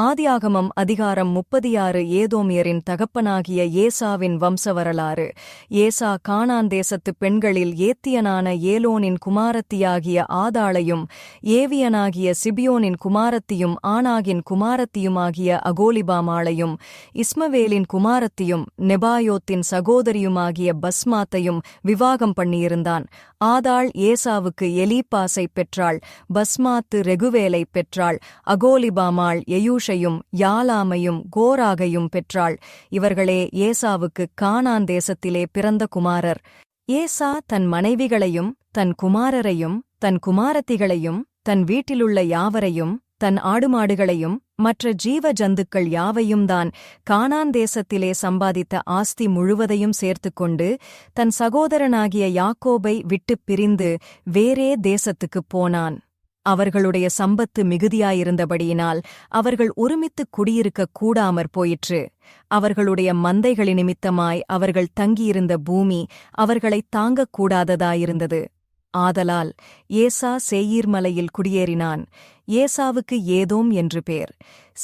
ஆதியாகமம் அதிகாரம் முப்பதியாறு ஏதோமியரின் தகப்பனாகிய ஏசாவின் வம்சவரலாறு. ஏசா கானான் தேசத்து பெண்களில் ஏத்தியனான ஏலோனின் குமாரத்தியாகிய ஆதாளையும் ஏவியனாகிய சிபியோனின் குமாரத்தியும் ஆனாகின் குமாரத்தியுமாகிய அகோலிபாமாளையும் இஸ்மவேலின் குமாரத்தியும் நெபாயோத்தின் சகோதரியுமாகிய பஸ்மாத்தையும் விவாகம் பண்ணியிருந்தான். ஆதாள் ஏசாவுக்கு எலீப்பாசை பெற்றாள் பஸ்மாத்து ரெகுவேலை பெற்றாள் அகோலிபாமாள் எயூஷ் எயூஷையும் யாலாமையும் கோராகையும் பெற்றாள். இவர்களே ஏசாவுக்கு கானான் தேசத்திலே பிறந்த குமாரர். ஏசா தன் மனைவிகளையும் தன் குமாரரையும் தன் குமாரத்திகளையும் தன் வீட்டிலுள்ள யாவரையும் தன் ஆடுமாடுகளையும் மற்ற ஜீவ ஜந்துக்கள் யாவையும் தான் கானான் தேசத்திலே சம்பாதித்த ஆஸ்தி முழுவதையும் சேர்த்துக்கொண்டு தன் சகோதரனாகிய யாக்கோபை விட்டுப் பிரிந்து வேறே தேசத்துக்குப் போனான். அவர்களுடைய சம்பத்து மிகுதியாயிருந்தபடியினால் அவர்கள் ஒருமித்துக் குடியிருக்கக் கூடாமற் போயிற்று. அவர்களுடைய மந்தைகளி நிமித்தமாய் அவர்கள் தங்கியிருந்த பூமி அவர்களைத் தாங்கக் கூடாததாயிருந்தது. ஆதலால் ஏசா சேயீர்மலையில் குடியேறினான். ஏசாவுக்கு ஏதோம் என்று பேர்.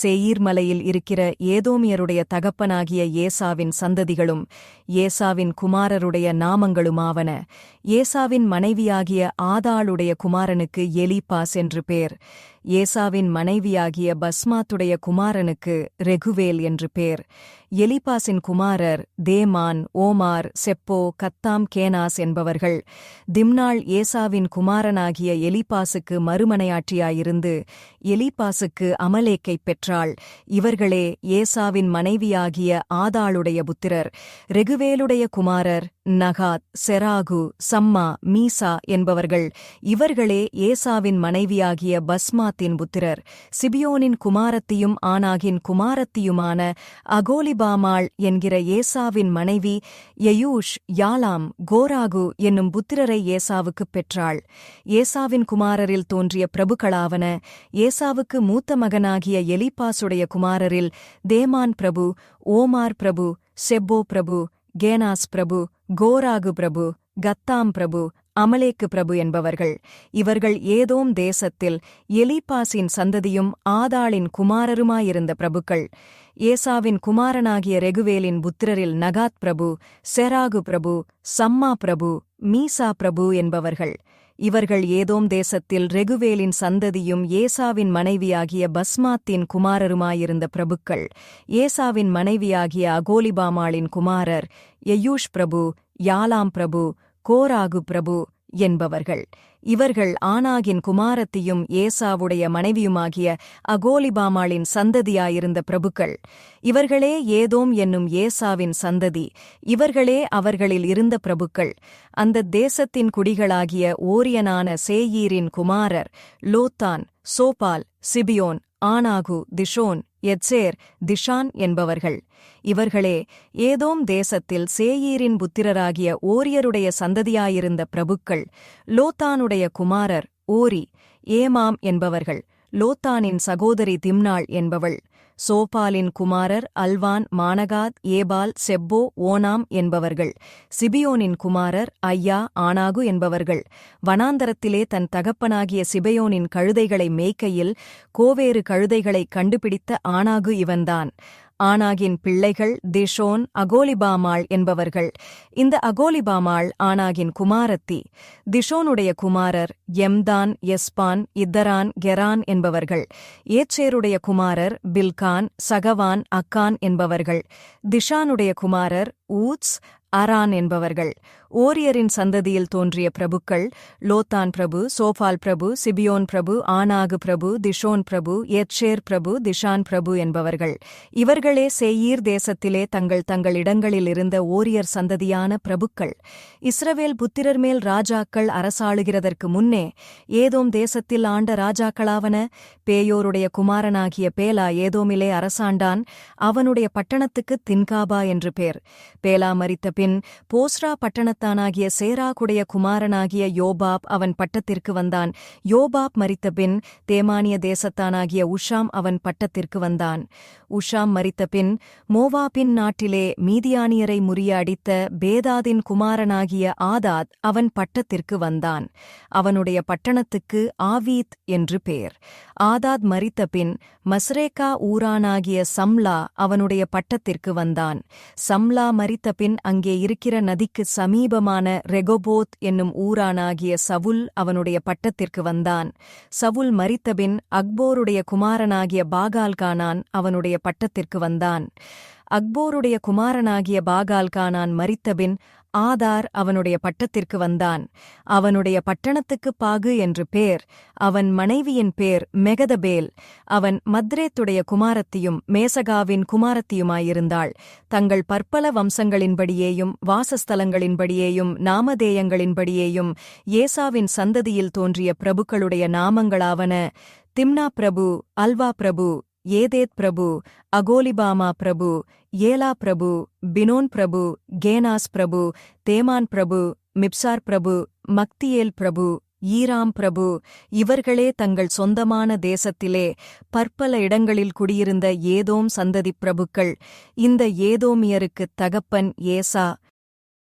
சேயீர் மலையில் இருக்கிற ஏதோமியருடைய தகப்பனாகிய ஏசாவின் சந்ததிகளும் ஏசாவின் குமாரருடைய நாமங்களுமாவன. ஏசாவின் மனைவியாகிய ஆதாளுடைய குமாரனுக்கு எலிபாஸ் என்று பேர். ஏசாவின் மனைவியாகிய பஸ்மாத்துடைய குமாரனுக்கு ரெகுவேல் என்று பேர். எலிபாஸின் குமாரர் தேமான் ஓமார் செப்போ கத்தாம் கேனாஸ் என்பவர்கள். திம்னாள் ஏசாவின் குமாரனாகிய எலிபாசுக்கு மறுமனையாற்றியாயிருந்து எலிபாசுக்கு அமலேக்கைப் பெற்றாள். இவர்களே ஏசாவின் மனைவியாகிய ஆதாளுடைய புத்திரர் ரெகுவேலுடைய குமாரர் நகாத் செராகு சம்மா மீசா என்பவர்கள் இவர்களே ஏசாவின் மனைவியாகிய பஸ்மாத்தின் புத்திரர். சிபியோனின் குமாரத்தியும் ஆனாகின் குமாரத்தியுமான அகோலிபாமாள் என்கிற ஏசாவின் மனைவி யயூஷ் யாலாம் கோராகு என்னும் புத்திரரை ஏசாவுக்குப் பெற்றாள். ஏசாவின் குமாரரில் தோன்றிய பிரபுக்களாவன ஏசாவுக்கு மூத்த மகனாகிய எலிபாசுடைய குமாரரில் தேமான் பிரபு ஓமார் பிரபு செப்போ பிரபு கேனாஸ் பிரபு கோராகு பிரபு கத்தாம் பிரபு அமலேக்கு பிரபு என்பவர்கள். இவர்கள் ஏதோம் தேசத்தில் எலிபாசின் சந்ததியும் ஆதாளின் குமாரருமாயிருந்த பிரபுக்கள். ஏசாவின் குமாரனாகிய ரெகுவேலின் புத்திரரில் நகாத் பிரபு செராகு பிரபு சம்மா பிரபு மீசா பிரபு என்பவர்கள். இவர்கள் ஏதோம் தேசத்தில் ரெகுவேலின் சந்ததியும் ஏசாவின் மனைவியாகிய பஸ்மாத்தின் குமாரருமாயிருந்த பிரபுக்கள். ஏசாவின் மனைவியாகிய அகோலிபாமாளின் குமாரர் யயூஷ் பிரபு யாலாம் பிரபு கோராகு பிரபு என்பவர்கள். இவர்கள் ஆனாகின் குமாரத்தியும் ஏசாவுடைய மனைவியுமாகிய அகோலிபாமாளின் சந்ததியாயிருந்த பிரபுக்கள். இவர்களே ஏதோம் என்னும் ஏசாவின் சந்ததி. இவர்களே அவர்களில் இருந்த பிரபுக்கள். அந்த தேசத்தின் குடிகளாகிய ஓரியனான சேயீரின் குமாரர் லோத்தான் சோபால் சிபியோன் ஆனாகு திஷோன் எட்சேர் திஷான் என்பவர்கள். இவர்களே ஏதோம் தேசத்தில் சேயீரின் புத்திரராகிய ஓரியருடைய சந்ததியாயிருந்த பிரபுக்கள் லோத்தானுடைய குமாரர் ஓரி ஏமாம் என்பவர்கள் லோத்தானின் சகோதரி திம்னாள் என்பவள் சோபாலின் குமாரர் Alvan Manahath Ebal Shepho Onam என்பவர்கள். சிபியோனின் குமாரர் ஐயா ஆனாகு என்பவர்கள். வனாந்தரத்திலே தன் தகப்பனாகிய சிபயோனின் கழுதைகளை மேய்க்கையில் கோவேறு கழுதைகளைக் கண்டுபிடித்த ஆனாகு இவன்தான். ஆனாகின் பிள்ளைகள் திஷோன் அகோலிபாமாள் என்பவர்கள். இந்த அகோலிபாமாள் ஆனாகின் குமாரத்தி. திஷோனுடைய குமாரர் எம்தான் எஸ்பான் இத்தரான் கெரான் என்பவர்கள். ஏச்சேருடைய குமாரர் பில்கான் சகவான் அக்கான் என்பவர்கள். திஷானுடைய குமாரர் ஊத்ஸ் அரான் என்பவர்கள். ஓரியரின் சந்ததியில் தோன்றிய பிரபுக்கள் லோத்தான் பிரபு சோஃபால் பிரபு சிபியோன் பிரபு ஆனாகு பிரபு திஷோன் பிரபு எத்ஷேர் பிரபு திஷான் பிரபு என்பவர்கள். இவர்களே சேயீர் தேசத்திலே தங்கள் தங்கள் இடங்களில் இருந்த ஓரியர் சந்ததியான பிரபுக்கள். இஸ்ரவேல் புத்திரர் மேல் ராஜாக்கள் அரசாளுகிறதற்கு முன்னே ஏதோம் தேசத்தில் ஆண்ட ராஜாக்களாவன பேயோருடைய குமாரனாகிய பேலா ஏதோமிலே அரசாண்டான் அவனுடைய பட்டணத்துக்கு தின்காபா என்று பேர். பேலா மறித்த பின் போஸ்ரா பட்டணத்து தேசத்தானாகிய சேராகுடைய குமாரனாகிய யோபாப் அவன் பட்டத்திற்கு வந்தான். யோபாப் மரித்தபின் தேமானிய தேசத்தானாகிய உஷாம் அவன் பட்டத்திற்கு வந்தான். உஷாம் மரித்தபின் மோவாபின் நாட்டிலே மீதியானியரை முறியடித்த பேதாதின் குமாரனாகிய ஆதாத் அவன் பட்டத்திற்கு வந்தான். அவனுடைய பட்டணத்துக்கு ஆவீத் என்று பேர். ஆதாத் மரித்தபின் மஸ்ரேக்கா ஊரானாகிய சம்லா அவனுடைய பட்டத்திற்கு வந்தான். சம்லா மரித்தபின் அங்கே இருக்கிற நதிக்கு சமீபமான ரெகோபோத் என்னும் ஊரானாகிய சவுல் அவனுடைய பட்டத்திற்கு வந்தான். சவுல் மரித்தபின் அக்போருடைய குமாரனாகிய பாகால்கானான் அவனுடைய பட்டத்திற்கு வந்தான். அக்போருடைய குமாரனாகிய பாகால்கானான் மறித்தபின் ஆதார் அவனுடைய பட்டத்திற்கு வந்தான். அவனுடைய பட்டணத்துக்குப் பாகு என்று பேர் அவன் மனைவியின் பேர் மெகதபேல். அவன் மத்ரேத்துடைய குமாரத்தியும் மேசகாவின் குமாரத்தியுமாயிருந்தாள். தங்கள் பற்பல வம்சங்களின்படியேயும் வாசஸ்தலங்களின்படியேயும் நாமதேயங்களின்படியேயும் ஏசாவின் சந்ததியில் தோன்றிய பிரபுக்களுடைய நாமங்களாவன திம்னா பிரபு அல்வா பிரபு ஏதேத் பிரபு அகோலிபாமா பிரபு ஏலா பிரபு பினோன் பிரபு கேனாஸ் பிரபு தேமான் பிரபு மிப்சார் பிரபு மக்தியேல் பிரபு ஈராம் பிரபு இவர்களே தங்கள் சொந்தமான தேசத்திலே பற்பல இடங்களில் குடியிருந்த ஏதோம் சந்ததிப் பிரபுக்கள். இந்த ஏதோமியருக்குத் தகப்பன் ஏசா.